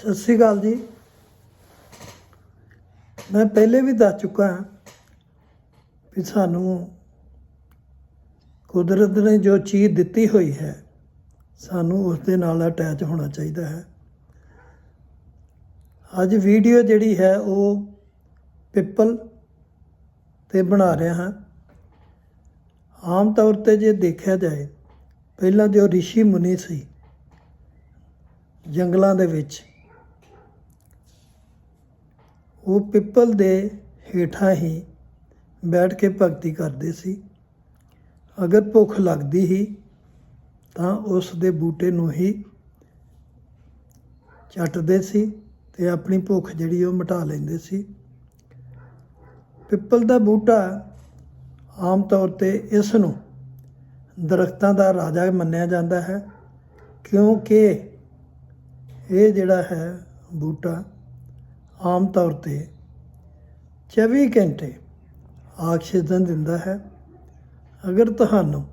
ਸਤਿ ਸ਼੍ਰੀ ਅਕਾਲ ਜੀ। ਮੈਂ ਪਹਿਲੇ ਵੀ ਦੱਸ ਚੁੱਕਾ ਹਾਂ ਕਿ ਸਾਨੂੰ ਕੁਦਰਤ ਨੇ ਜੋ ਚੀਜ਼ ਦਿੱਤੀ ਹੋਈ ਹੈ, ਸਾਨੂੰ ਉਸ ਦੇ ਨਾਲ ਅਟੈਚ ਹੋਣਾ ਚਾਹੀਦਾ ਹੈ। ਅੱਜ ਵੀਡੀਓ ਜਿਹੜੀ ਹੈ ਉਹ ਪਿੱਪਲ ਤੇ ਬਣਾ ਰਿਹਾ ਹਾਂ। ਆਮ ਤੌਰ ਤੇ ਜੇ ਦੇਖਿਆ ਜਾਏ, ਪਹਿਲਾਂ ਜੋ ਰਿਸ਼ੀ ਮੁਨੀ ਸੀ, ਜੰਗਲਾਂ ਦੇ ਵਿੱਚ ਉਹ ਪਿੱਪਲ ਦੇ ਹੇਠਾਂ ਹੀ ਬੈਠ ਕੇ ਭਗਤੀ ਕਰਦੇ ਸੀ। ਅਗਰ ਭੁੱਖ ਲੱਗਦੀ ਹੀ ਤਾਂ ਉਸ ਦੇ ਬੂਟੇ ਨੂੰ ਹੀ ਚੱਟਦੇ ਸੀ ਤੇ ਆਪਣੀ ਭੁੱਖ ਜਿਹੜੀ ਉਹ ਮਿਟਾ ਲੈਂਦੇ ਸੀ। ਪਿੱਪਲ ਦਾ ਬੂਟਾ ਆਮ ਤੌਰ ਤੇ ਇਸ ਨੂੰ ਦਰਖਤਾਂ ਦਾ ਰਾਜਾ ਮੰਨਿਆ ਜਾਂਦਾ ਹੈ, ਕਿਉਂਕਿ ਇਹ ਜਿਹੜਾ ਹੈ ਬੂਟਾ ਆਮ ਤੌਰ ਤੇ 24 ਘੰਟੇ ਆਕਸੀਜਨ ਦਿੰਦਾ ਹੈ। ਅਗਰ ਤੁਹਾਨੂੰ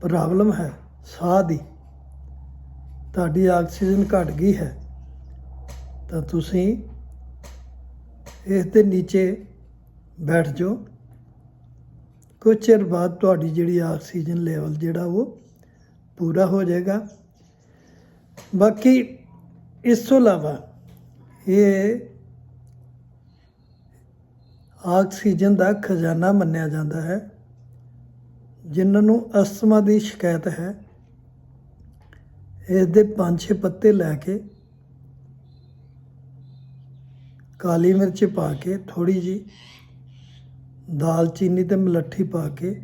ਪ੍ਰੋਬਲਮ ਹੈ, ਸਾਹ ਦੀ, ਤੁਹਾਡੀ ਆਕਸੀਜਨ ਘਟ ਗਈ ਹੈ, ਤਾਂ ਤੁਸੀਂ ਇਸ ਦੇ ਨੀਚੇ ਬੈਠ ਜਾਓ। ਕੁਝ ਚਿਰ ਬਾਅਦ ਤੁਹਾਡੀ ਜਿਹੜੀ ਆਕਸੀਜਨ ਲੈਵਲ ਜਿਹੜਾ ਉਹ ਪੂਰਾ ਹੋ ਜਾਏਗਾ। ਬਾਕੀ ਇਸ ਤੋਂ ਇਲਾਵਾ ਇਹ ਆਕਸੀਜਨ ਦਾ ਖਜ਼ਾਨਾ ਮੰਨਿਆ ਜਾਂਦਾ ਹੈ, ਜਿਨ੍ਹਾਂ ਨੂੰ ਅਸਥਮਾ ਦੀ ਸ਼ਿਕਾਇਤ ਹੈ। ਇਸ ਦੇ ਪੰਜ ਛੇ ਪੱਤੇ ਲੈ ਕੇ ਕਾਲੀ ਮਿਰਚ ਪਾ ਕੇ ਥੋੜੀ ਜੀ ਦਾਲਚੀਨੀ ਤੇ ਮਲੱਠੀ ਪਾ ਕੇ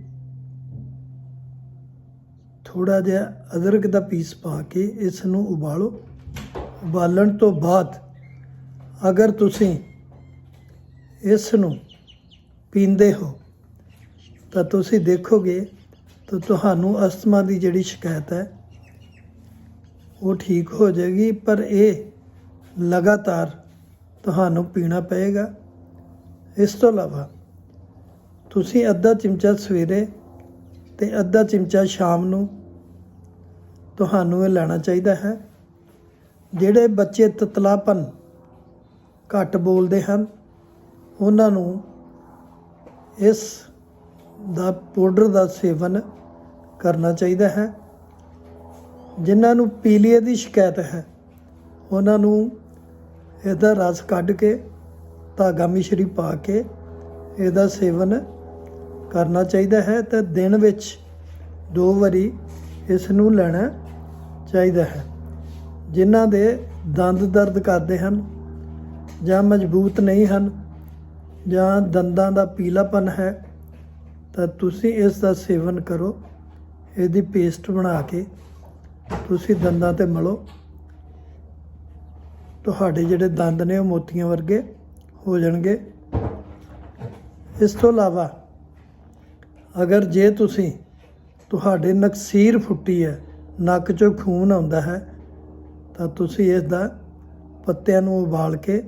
ਥੋੜਾ ਜਿਹਾ ਅਦਰਕ ਦਾ ਪੀਸ ਪਾ ਕੇ ਇਸ ਨੂੰ ਉਬਾਲੋ। ਉਬਾਲਣ ਤੋਂ ਬਾਅਦ ਅਗਰ ਤੁਸੀਂ ਇਸ ਨੂੰ ਪੀਂਦੇ ਹੋ, ਤਾਂ ਤੁਸੀਂ ਦੇਖੋਗੇ ਤਾਂ ਤੁਹਾਨੂੰ ਅਸਥਮਾ ਦੀ ਜਿਹੜੀ ਸ਼ਿਕਾਇਤ ਹੈ, ਉਹ ਠੀਕ ਹੋ ਜਾਏਗੀ, ਪਰ ਇਹ ਲਗਾਤਾਰ ਤੁਹਾਨੂੰ ਪੀਣਾ ਪਏਗਾ। ਇਸ ਤੋਂ ਇਲਾਵਾ ਤੁਸੀਂ ਅੱਧਾ ਚਮਚਾ ਸਵੇਰੇ ਤੇ ਅੱਧਾ ਚਮਚਾ ਸ਼ਾਮ ਨੂੰ ਤੁਹਾਨੂੰ ਇਹ ਲੈਣਾ ਚਾਹੀਦਾ ਹੈ। ਜਿਹੜੇ ਬੱਚੇ ਤਤਲਾਪਨ ਘੱਟ ਬੋਲਦੇ ਹਨ। ਉਹਨਾਂ ਨੂੰ ਇਸ ਦਾ ਪਾਊਡਰ ਦਾ ਸੇਵਨ ਕਰਨਾ ਚਾਹੀਦਾ ਹੈ। ਜਿਨ੍ਹਾਂ ਨੂੰ ਪੀਲੀਏ ਦੀ ਸ਼ਿਕਾਇਤ ਹੈ, ਉਹਨਾਂ ਨੂੰ ਇਹਦਾ ਰਸ ਕੱਢ ਕੇ, ਧਾਗਾ ਮਿਸ਼ਰੀ ਪਾ ਕੇ ਇਹਦਾ ਸੇਵਨ ਕਰਨਾ ਚਾਹੀਦਾ ਹੈ ਤੇ ਦਿਨ ਵਿੱਚ ਦੋ ਵਾਰੀ ਇਸ ਨੂੰ ਲੈਣਾ ਚਾਹੀਦਾ ਹੈ। ਜਿਨ੍ਹਾਂ ਦੇ ਦੰਦ ਦਰਦ ਕਰਦੇ ਹਨ ਜਾਂ ਮਜ਼ਬੂਤ ਨਹੀਂ ਹਨ, ਜਾਂ ਦੰਦਾਂ ਦਾ ਪੀਲਾਪਨ ਹੈ, ਤਾਂ ਤੁਸੀਂ ਇਸ ਦਾ ਸੇਵਨ ਕਰੋ। ਇਹਦੀ ਪੇਸਟ ਬਣਾ ਕੇ ਤੁਸੀਂ ਦੰਦਾਂ ਤੇ ਮਲੋ। ਤੁਹਾਡੇ ਜਿਹੜੇ ਦੰਦ ਨੇ ਉਹ ਮੋਤੀਆਂ ਵਰਗੇ ਹੋ ਜਾਣਗੇ। ਇਸ ਤੋਂ ਇਲਾਵਾ ਅਗਰ ਜੇ ਤੁਸੀਂ ਤੁਹਾਡੇ ਨਕਸੀਰ ਫੁੱਟੀ ਹੈ, ਨੱਕ 'ਚੋਂ ਖੂਨ ਆਉਂਦਾ ਹੈ, ਤਾਂ ਤੁਸੀਂ ਇਸ ਦਾ ਪੱਤਿਆਂ ਨੂੰ ਉਬਾਲ ਕੇ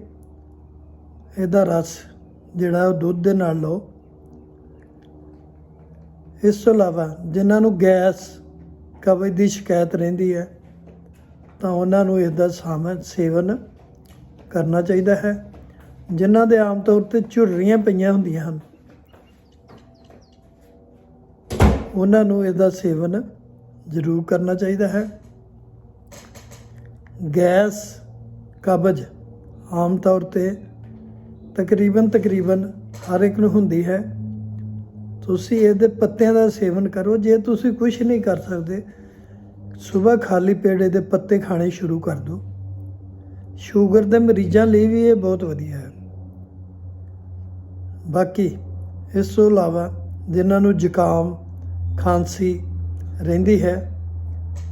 ਇਹਦਾ ਰਸ ਜਿਹੜਾ ਉਹ ਦੁੱਧ ਦੇ ਨਾਲ ਲਓ। ਇਸ ਤੋਂ ਇਲਾਵਾ ਜਿਨ੍ਹਾਂ ਨੂੰ ਗੈਸ ਕਬਜ਼ ਦੀ ਸ਼ਿਕਾਇਤ ਰਹਿੰਦੀ ਹੈ, ਤਾਂ ਉਹਨਾਂ ਨੂੰ ਇਸ ਦਾ ਸਾਮਨ ਸੇਵਨ ਕਰਨਾ ਚਾਹੀਦਾ ਹੈ। ਜਿਨ੍ਹਾਂ ਦੇ ਆਮ ਤੌਰ ਤੇ ਝੁਰਰੀਆਂ ਪਈਆਂ ਹੁੰਦੀਆਂ ਹਨ, ਉਹਨਾਂ ਨੂੰ ਇਹਦਾ ਸੇਵਨ ਜ਼ਰੂਰ ਕਰਨਾ ਚਾਹੀਦਾ ਹੈ। ਗੈਸ ਕਬਜ਼ ਆਮ ਤੌਰ ਤੇ ਤਕਰੀਬਨ ਤਕਰੀਬਨ ਹਰ ਇੱਕ ਨੂੰ ਹੁੰਦੀ ਹੈ। ਤੁਸੀਂ ਇਹਦੇ ਪੱਤਿਆਂ ਦਾ ਸੇਵਨ ਕਰੋ। ਜੇ ਤੁਸੀਂ ਕੁਝ ਨਹੀਂ ਕਰ ਸਕਦੇ ਸਵੇਰ ਖਾਲੀ ਪੇਟ ਇਹਦੇ ਪੱਤੇ ਖਾਣੇ ਸ਼ੁਰੂ ਕਰ ਦਿਓ। ਸ਼ੂਗਰ ਦੇ ਮਰੀਜ਼ਾਂ ਲਈ ਵੀ ਇਹ ਬਹੁਤ ਵਧੀਆ ਹੈ। ਬਾਕੀ ਇਸ ਤੋਂ ਇਲਾਵਾ ਜਿਨ੍ਹਾਂ ਨੂੰ ਜ਼ੁਕਾਮ, ਖਾਂਸੀ ਰਹਿੰਦੀ ਹੈ,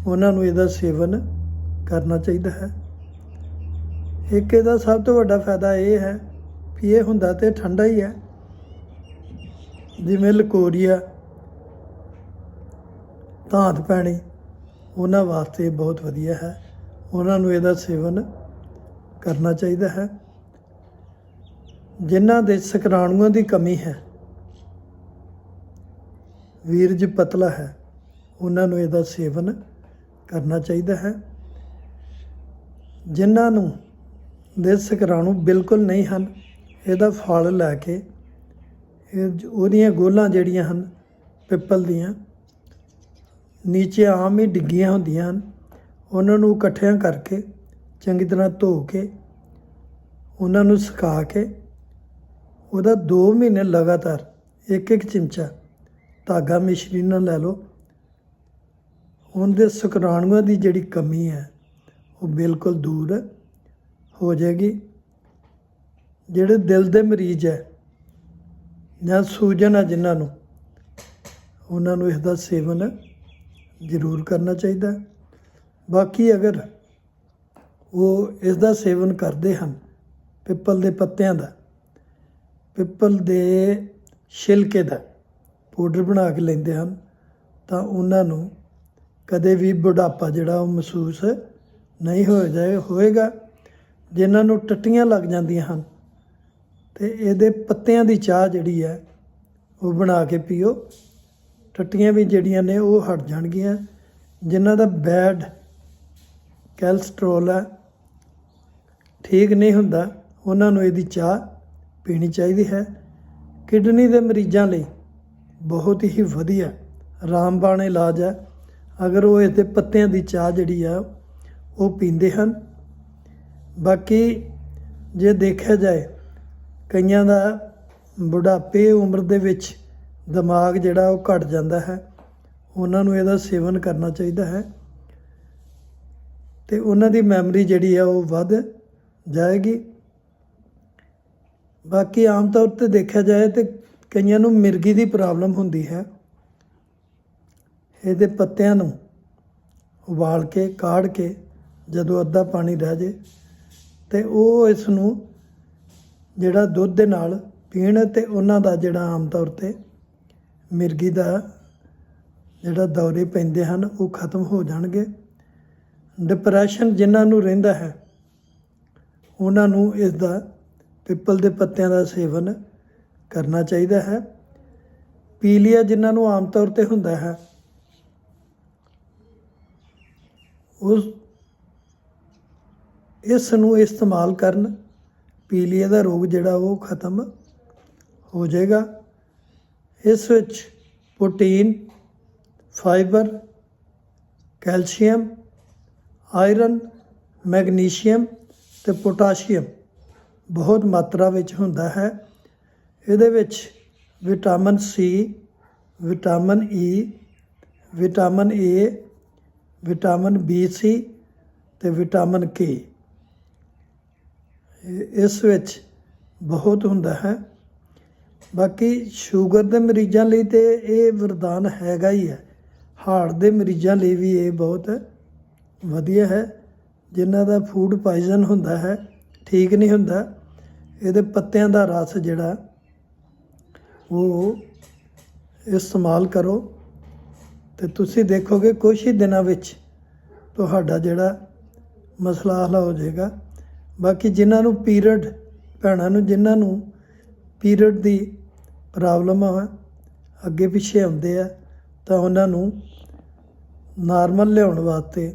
ਉਹਨਾਂ ਨੂੰ ਇਹਦਾ ਸੇਵਨ ਕਰਨਾ ਚਾਹੀਦਾ ਹੈ। ਇੱਕ ਇਹਦਾ ਸਭ ਤੋਂ ਵੱਡਾ ਫਾਇਦਾ ਇਹ ਹੈ ਵੀ ਇਹ ਹੁੰਦਾ ਤੇ ਠੰਡਾ ਹੀ ਹੈ ਜਿਵੇਂ ਲਕੋਰੀਆ, ਧਾਤ ਪੈਣੀ, ਉਹਨਾਂ ਵਾਸਤੇ ਬਹੁਤ ਵਧੀਆ ਹੈ। ਉਹਨਾਂ ਨੂੰ ਇਹਦਾ ਸੇਵਨ ਕਰਨਾ ਚਾਹੀਦਾ ਹੈ। ਜਿਨ੍ਹਾਂ ਦੇ ਸ਼ੁਕਰਾਣੂਆਂ ਦੀ ਕਮੀ ਹੈ ਵੀਰਜ ਪਤਲਾ ਹੈ, ਉਹਨਾਂ ਨੂੰ ਇਹਦਾ ਸੇਵਨ ਕਰਨਾ ਚਾਹੀਦਾ ਹੈ। ਜਿਨ੍ਹਾਂ ਨੂੰ ਦੇ ਸ਼ੁਕਰਾਣੂ ਬਿਲਕੁਲ ਨਹੀਂ ਹਨ ਇਹਦਾ ਫਲ ਲੈ ਕੇ ਇਹ ਉਹਦੀਆਂ ਗੋਲਾਂ ਜਿਹੜੀਆਂ ਹਨ, ਪਿੱਪਲ ਦੀਆਂ, ਨੀਚੇ ਆਮ ਹੀ ਡਿੱਗੀਆਂ ਹੁੰਦੀਆਂ ਹਨ। ਉਹਨਾਂ ਨੂੰ ਇਕੱਠਿਆਂ ਕਰਕੇ ਚੰਗੀ ਤਰ੍ਹਾਂ ਧੋ ਕੇ, ਉਹਨਾਂ ਨੂੰ ਸੁਕਾ ਕੇ, ਉਹਦਾ 2 ਮਹੀਨੇ ਲਗਾਤਾਰ ਇੱਕ ਇੱਕ ਚਮਚਾ ਧਾਗਾ ਮਿਸ਼ਰੀ ਨਾਲ ਲੈ ਲਓ। ਉਹਦੇ ਸ਼ੁਕਰਾਣੂਆਂ ਦੀ ਜਿਹੜੀ ਕਮੀ ਹੈ, ਉਹ ਬਿਲਕੁਲ ਦੂਰ ਹੋ ਜਾਏਗੀ। ਜਿਹੜੇ ਦਿਲ ਦੇ ਮਰੀਜ਼ ਹੈ, ਜਾਂ ਸੂਜਨ ਹੈ ਜਿਨ੍ਹਾਂ ਨੂੰ, ਉਹਨਾਂ ਨੂੰ ਇਸ ਦਾ ਸੇਵਨ ਜ਼ਰੂਰ ਕਰਨਾ ਚਾਹੀਦਾ ਬਾਕੀ ਅਗਰ ਉਹ ਇਸ ਦਾ ਸੇਵਨ ਕਰਦੇ ਹਨ, ਪਿੱਪਲ ਦੇ ਪੱਤਿਆਂ ਦਾ, ਪਿੱਪਲ ਦੇ ਛਿਲਕੇ ਦਾ ਪਾਊਡਰ ਬਣਾ ਕੇ ਲੈਂਦੇ ਹਨ, ਤਾਂ ਉਹਨਾਂ ਨੂੰ ਕਦੇ ਵੀ ਬੁਢਾਪਾ ਜਿਹੜਾ ਉਹ ਮਹਿਸੂਸ ਨਹੀਂ ਹੋ ਜਾਏ, ਹੋਏਗਾ। ਜਿਨ੍ਹਾਂ ਨੂੰ ਟੱਟੀਆਂ ਲੱਗ ਜਾਂਦੀਆਂ ਹਨ ਤੇ ਇਹਦੇ ਪੱਤਿਆਂ ਦੀ ਚਾਹ ਜਿਹੜੀ ਹੈ, ਉਹ ਬਣਾ ਕੇ ਪੀਓ। ਟੱਟੀਆਂ ਵੀ ਜਿਹੜੀਆਂ ਨੇ, ਉਹ ਹਟ ਜਾਣਗੀਆਂ। ਜਿਨ੍ਹਾਂ ਦਾ ਬੈਡ ਕੈਲਸਟ੍ਰੋਲ ਹੈ, ਠੀਕ ਨਹੀਂ ਹੁੰਦਾ, ਉਹਨਾਂ ਨੂੰ ਇਹਦੀ ਚਾਹ ਪੀਣੀ ਚਾਹੀਦੀ ਹੈ। ਕਿਡਨੀ ਦੇ ਮਰੀਜ਼ਾਂ ਲਈ ਬਹੁਤ ਹੀ ਵਧੀਆ, ਰਾਮਬਾਣ ਇਲਾਜ ਹੈ। ਅਗਰ ਉਹ ਇਹਦੇ ਪੱਤਿਆਂ ਦੀ ਚਾਹ ਜਿਹੜੀ ਆ ਉਹ ਪੀਂਦੇ ਹਨ। ਬਾਕੀ ਜੇ ਦੇਖਿਆ ਜਾਏ ਕਈਆਂ ਦਾ ਬੁਢਾਪੇ ਉਮਰ ਦੇ ਵਿੱਚ ਦਿਮਾਗ ਜਿਹੜਾ ਉਹ ਘਟ ਜਾਂਦਾ ਹੈ। ਉਹਨਾਂ ਨੂੰ ਇਹਦਾ ਸੇਵਨ ਕਰਨਾ ਚਾਹੀਦਾ ਹੈ। ਤੇ ਉਹਨਾਂ ਦੀ ਮੈਮਰੀ ਜਿਹੜੀ ਆ ਉਹ ਵੱਧ ਜਾਏਗੀ। ਬਾਕੀ ਆਮ ਤੌਰ ਤੇ ਦੇਖਿਆ ਜਾਏ ਤੇ ਕਈਆਂ ਨੂੰ ਮਿਰਗੀ ਦੀ ਪ੍ਰੋਬਲਮ ਹੁੰਦੀ ਹੈ। ਇਹਦੇ ਪੱਤਿਆਂ ਨੂੰ ਉਬਾਲ ਕੇ, ਕਾੜ ਕੇ ਜਦੋਂ ਅੱਧਾ ਪਾਣੀ ਰਹਿ ਜੇ ਤੇ ਉਹ ਇਸ ਨੂੰ ਜਿਹੜਾ ਦੁੱਧ ਦੇ ਨਾਲ ਪੀਣ ਤੇ ਉਹਨਾਂ ਦਾ ਜਿਹੜਾ ਆਮ ਤੌਰ ਤੇ ਮਿਰਗੀ ਦਾ ਜਿਹੜਾ ਦੌਰੇ ਪੈਂਦੇ ਹਨ, ਉਹ ਖਤਮ ਹੋ ਜਾਣਗੇ। ਡਿਪਰੈਸ਼ਨ ਜਿਨ੍ਹਾਂ ਨੂੰ ਰਹਿੰਦਾ ਹੈ, ਉਹਨਾਂ ਨੂੰ ਇਸ ਦਾ ਪਿੱਪਲ ਦੇ ਪੱਤਿਆਂ ਦਾ ਸੇਵਨ ਕਰਨਾ ਚਾਹੀਦਾ ਹੈ। ਪੀਲੀਆ ਜਿਨ੍ਹਾਂ ਨੂੰ ਆਮ ਤੌਰ ਤੇ ਹੁੰਦਾ ਹੈ, ਉਸ ਇਸ ਨੂੰ ਇਸਤੇਮਾਲ ਕਰਨ ਪੀਲੀਆ ਦਾ ਰੋਗ ਜਿਹੜਾ ਉਹ ਖਤਮ ਹੋ ਜਾਏਗਾ। ਇਸ ਵਿੱਚ protein, fibre, calcium, iron, magnesium ਤੇ ਪੋਟਾਸ਼ੀਅਮ ਬਹੁਤ ਮਾਤਰਾ ਵਿੱਚ ਹੁੰਦਾ ਹੈ। ਇਹਦੇ ਵਿੱਚ vitamin C, vitamin E, vitamin A, vitamin B C ਤੇ ਵਿਟਾਮਿਨ ਕੇ। ਇਸ ਵਿੱਚ ਬਹੁਤ ਹੁੰਦਾ ਹੈ। ਬਾਕੀ ਸ਼ੂਗਰ ਦੇ ਮਰੀਜ਼ਾਂ ਲਈ ਤੇ ਇਹ ਵਰਦਾਨ ਹੈਗਾ ਹੀ ਹੈ। ਹਾਰਟ ਦੇ ਮਰੀਜ਼ਾਂ ਲਈ ਵੀ ਇਹ ਬਹੁਤ ਵਧੀਆ ਹੈ। ਜਿਨ੍ਹਾਂ ਦਾ ਫੂਡ ਪਾਇਜ਼ਨ ਹੁੰਦਾ ਹੈ, ਠੀਕ ਨਹੀਂ ਹੁੰਦਾ, ਇਹਦੇ ਪੱਤਿਆਂ ਦਾ ਰਸ ਜਿਹੜਾ, ਉਹ ਇਸਤੇਮਾਲ ਕਰੋ। ਤੇ ਤੁਸੀਂ ਦੇਖੋਗੇ ਕੁਝ ਹੀ ਦਿਨਾਂ ਵਿੱਚ ਤੁਹਾਡਾ ਜਿਹੜਾ ਮਸਲਾ ਹੱਲ ਹੋ ਜਾਏਗਾ। ਬਾਕੀ ਜਿਨ੍ਹਾਂ ਨੂੰ ਪੀਰੀਅਡ, ਭੈਣਾਂ ਨੂੰ ਜਿਨ੍ਹਾਂ ਨੂੰ ਪੀਰੀਅਡ ਦੀ ਪ੍ਰੋਬਲਮ ਆ, ਅੱਗੇ ਪਿੱਛੇ ਆਉਂਦੇ ਆ, ਤਾਂ ਉਹਨਾਂ ਨੂੰ ਨਾਰਮਲ ਲਿਆਉਣ ਵਾਸਤੇ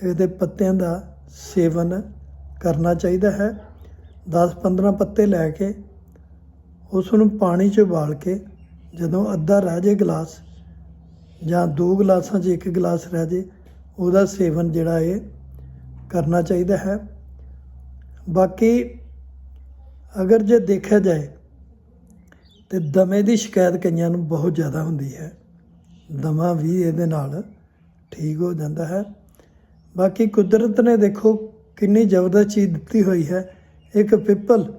ਇਹਦੇ ਪੱਤਿਆਂ ਦਾ ਸੇਵਨ ਕਰਨਾ ਚਾਹੀਦਾ ਹੈ। 10-15 ਪੱਤੇ ਲੈ ਕੇ ਉਸ ਨੂੰ ਪਾਣੀ 'ਚ ਉਬਾਲ ਕੇ ਜਦੋਂ ਅੱਧਾ ਰਹਿ ਜੇ ਗਲਾਸ ਜਾਂ ਦੋ ਗਲਾਸਾਂ 'ਚ ਇੱਕ ਗਲਾਸ ਰਹਿ ਜੇ, ਉਹਦਾ ਸੇਵਨ ਜਿਹੜਾ ਇਹ ਕਰਨਾ ਚਾਹੀਦਾ ਹੈ। ਬਾਕੀ ਅਗਰ ਜੇ ਦੇਖਿਆ ਜਾਏ ਤੇ ਦਮੇ ਦੀ ਸ਼ਿਕਾਇਤ ਕਈਆਂ ਨੂੰ ਬਹੁਤ ਜ਼ਿਆਦਾ ਹੁੰਦੀ ਹੈ। ਦਮਾ ਵੀ ਇਹਦੇ ਨਾਲ ਠੀਕ ਹੋ ਜਾਂਦਾ ਹੈ। ਬਾਕੀ ਕੁਦਰਤ ਨੇ ਦੇਖੋ ਕਿੰਨੀ ਜ਼ਬਰਦਸਤ ਚੀਜ਼ ਦਿੱਤੀ ਹੋਈ ਹੈ। ਇੱਕ ਪਿੱਪਲ,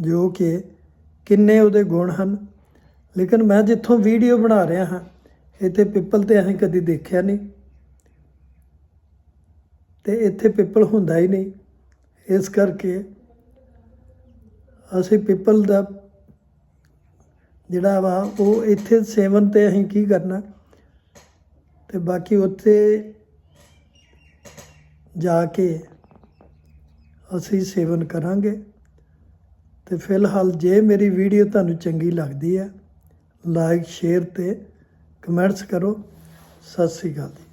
ਜੋ ਕਿ ਕਿੰਨੇ ਉਹਦੇ ਗੁਣ ਹਨ। ਲੇਕਿਨ ਮੈਂ ਜਿੱਥੋਂ ਵੀਡੀਓ ਬਣਾ ਰਿਹਾ ਹਾਂ, ਇੱਥੇ ਪਿੱਪਲ ਤੇ ਅਸੀਂ ਕਦੀ ਦੇਖਿਆ ਨਹੀਂ। ਤੇ ਇੱਥੇ ਪਿੱਪਲ ਹੁੰਦਾ ਹੀ ਨਹੀਂ। ਇਸ ਕਰਕੇ ਅਸੀਂ ਪਿੱਪਲ ਦਾ ਜਿਹੜਾ ਵਾ, ਉਹ ਇੱਥੇ ਸੇਵਨ ਤੇ ਅਸੀਂ ਕੀ ਕਰਨਾ? ਤੇ ਬਾਕੀ ਉੱਥੇ ਜਾ ਕੇ ਅਸੀਂ ਸੇਵਨ ਕਰਾਂਗੇ। ਤੇ ਫਿਲਹਾਲ ਜੇ ਮੇਰੀ ਵੀਡੀਓ ਤੁਹਾਨੂੰ ਚੰਗੀ ਲੱਗਦੀ ਹੈ ਲਾਈਕ ਸ਼ੇਅਰ ਤੇ ਕਮੈਂਟਸ ਕਰੋ। ਸਤਿ ਸ੍ਰੀ ਅਕਾਲ ਜੀ।